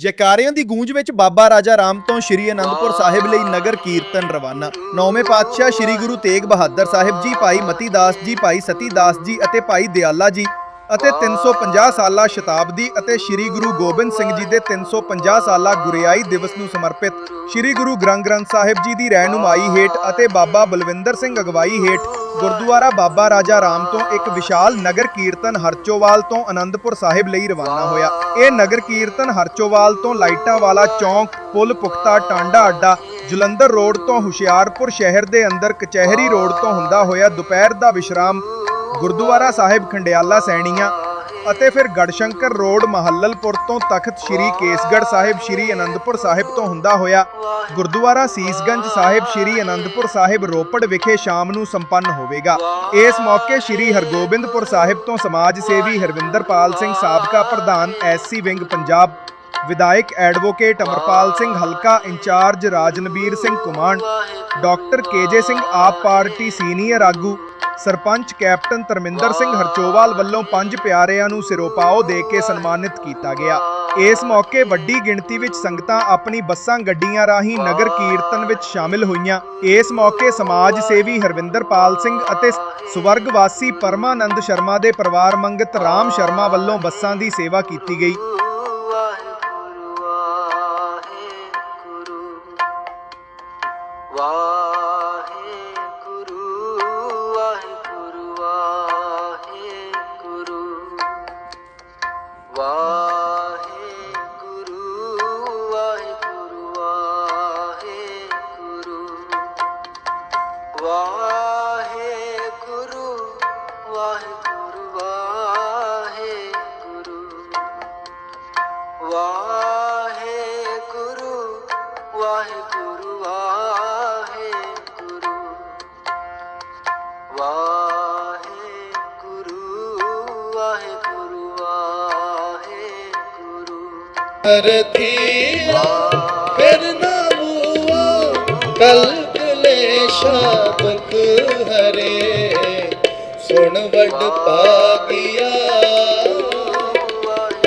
ਜੈਕਾਰਿਆਂ ਦੀ ਗੂੰਜ ਵਿੱਚ ਬਾਬਾ ਰਾਜਾ ਰਾਮ ਤੋਂ ਸ਼੍ਰੀ ਅਨੰਦਪੁਰ ਸਾਹਿਬ ਲਈ ਨਗਰ ਕੀਰਤਨ ਰਵਾਨਾ। ਨੌਵੇਂ ਪਾਤਸ਼ਾਹ ਸ਼੍ਰੀ ਗੁਰੂ ਤੇਗ ਬਹਾਦਰ ਸਾਹਿਬ ਜੀ ਭਾਈ ਮਤੀ ਦਾਸ ਜੀ ਭਾਈ ਸਤੀ ਦਾਸ ਜੀ ਅਤੇ ਭਾਈ ਦਿਆਲਾ ਜੀ ਅਤੇ 350 ਸਾਲਾ ਸ਼ਤਾਬਦੀ ਅਤੇ ਸ਼੍ਰੀ ਗੁਰੂ ਗੋਬਿੰਦ ਸਿੰਘ ਜੀ ਦੇ 350 ਸਾਲਾ ਗੁਰਿਆਈ ਦਿਵਸ ਨੂੰ ਸਮਰਪਿਤ ਸ਼੍ਰੀ ਗੁਰੂ ਗ੍ਰੰਥ ਗ੍ਰੰਥ ਸਾਹਿਬ ਜੀ ਦੀ ਰਹਿਨੁਮਾਈ ਹੇਠ ਅਤੇ ਬਾਬਾ ਬਲਵਿੰਦਰ ਸਿੰਘ ਅਗਵਾਈ ਹੇਠ ਗੁਰਦੁਆਰਾ ਬਾਬਾ ਰਾਜਾ ਰਾਮ ਤੋਂ ਇੱਕ ਵਿਸ਼ਾਲ ਨਗਰ ਕੀਰਤਨ ਹਰਚੋਵਾਲ ਤੋਂ ਅਨੰਦਪੁਰ ਸਾਹਿਬ ਲਈ ਰਵਾਨਾ ਹੋਇਆ। ਇਹ ਨਗਰ ਕੀਰਤਨ ਹਰਚੋਵਾਲ ਤੋਂ ਲਾਈਟਾਂ ਵਾਲਾ ਚੌਂਕ, ਪੁਲ, ਪੁਖਤਾ, ਟਾਂਡਾ ਅੱਡਾ, ਜਲੰਧਰ ਰੋਡ ਤੋਂ ਹੁਸ਼ਿਆਰਪੁਰ ਸ਼ਹਿਰ ਦੇ ਅੰਦਰ ਕਚਹਿਰੀ ਰੋਡ ਤੋਂ ਹੁੰਦਾ ਹੋਇਆ ਦੁਪਹਿਰ ਦਾ ਵਿਸ਼ਰਾਮ ਗੁਰਦੁਆਰਾ ਸਾਹਿਬ ਖੰਡਿਆਲਾ ਸੈਣੀਆਂ ਅਤੇ ਫਿਰ ਗੜਸ਼ੰਕਰ ਰੋਡ ਮਹੱਲਲਪੁਰ ਤੋਂ ਤਖਤ ਸ੍ਰੀ ਕੇਸਗੜ੍ਹ ਸਾਹਿਬ ਸ੍ਰੀ ਅਨੰਦਪੁਰ ਸਾਹਿਬ ਤੋਂ ਹੁੰਦਾ ਹੋਇਆ ਗੁਰਦੁਆਰਾ ਸੀਸਗੰਜ ਸਾਹਿਬ ਸ੍ਰੀ ਅਨੰਦਪੁਰ ਸਾਹਿਬ ਰੋਪੜ ਵਿਖੇ ਸ਼ਾਮ ਨੂੰ ਸੰਪੰਨ ਹੋਵੇਗਾ। ਇਸ ਮੌਕੇ ਸ੍ਰੀ ਹਰਗੋਬਿੰਦਪੁਰ ਸਾਹਿਬ ਤੋਂ ਸਮਾਜ ਸੇਵੀ ਹਰਵਿੰਦਰਪਾਲ ਸਿੰਘ ਸਾਬਕਾ ਪ੍ਰਧਾਨ ਐਸਸੀ ਵਿੰਗ ਪੰਜਾਬ, ਵਿਧਾਇਕ ਐਡਵੋਕੇਟ ਅਮਰਪਾਲ ਸਿੰਘ ਹਲਕਾ incharge Rajanveer Singh Kuman, doctor KJ Singh AAP party senior ਆਗੂ ਸਰਪੰਚ ਕੈਪਟਨ ਧਰਮਿੰਦਰ ਸਿੰਘ ਹਰਚੋਵਾਲ ਵੱਲੋਂ ਪੰਜ ਪਿਆਰਿਆਂ ਨੂੰ ਸਿਰੋਪਾਓ ਦੇ ਕੇ ਸਨਮਾਨਿਤ ਕੀਤਾ ਗਿਆ। ਇਸ ਮੌਕੇ ਵੱਡੀ ਗਿਣਤੀ ਵਿੱਚ ਸੰਗਤਾਂ ਆਪਣੀ ਬੱਸਾਂ ਗੱਡੀਆਂ ਰਾਹੀਂ ਨਗਰ ਕੀਰਤਨ ਵਿੱਚ ਸ਼ਾਮਿਲ ਹੋਈਆਂ। ਇਸ ਮੌਕੇ ਸਮਾਜ ਸੇਵੀ ਹਰਵਿੰਦਰਪਾਲ ਸਿੰਘ ਅਤੇ ਸਵਰਗ ਵਾਸੀ ਪਰਮਾਨੰਦ ਸ਼ਰਮਾ ਦੇ ਪਰਿਵਾਰ ਮੰਗਤ ਰਾਮ ਸ਼ਰਮਾ ਵੱਲੋਂ ਬੱਸਾਂ ਦੀ ਸੇਵਾ ਕੀਤੀ ਗਈ। ਵਾਹਿਗੁਰੂ ਵਾਹਿਗੁਰੂ ਵਾਹਿਗੁਰੂ ਵਾਹਿਗੁਰੂ। ਵਾਹਿਗੁਰੂ ਵਾਹਿਗੁਰੂ ਵਾਹਿਗੁਰੂ। ਅਰਥੀਆ ਫਿਰ ਨਾਮੂਆ ਕਲਪ ਲੇਸ਼ਾ ਹਰੇ। ਸੁਣ ਵੱਡ ਪਾਗਿਆ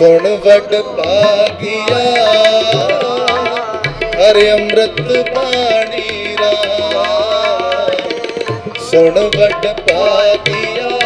ਸੁਣ ਵੱਡ ਭਾਗਿਆ ਹਰਿ ਅੰਮ੍ਰਿਤ ਪਾਣੀ ਰਾਮ ਸੁਣ ਵੱਡ ਭਾਗਿਆ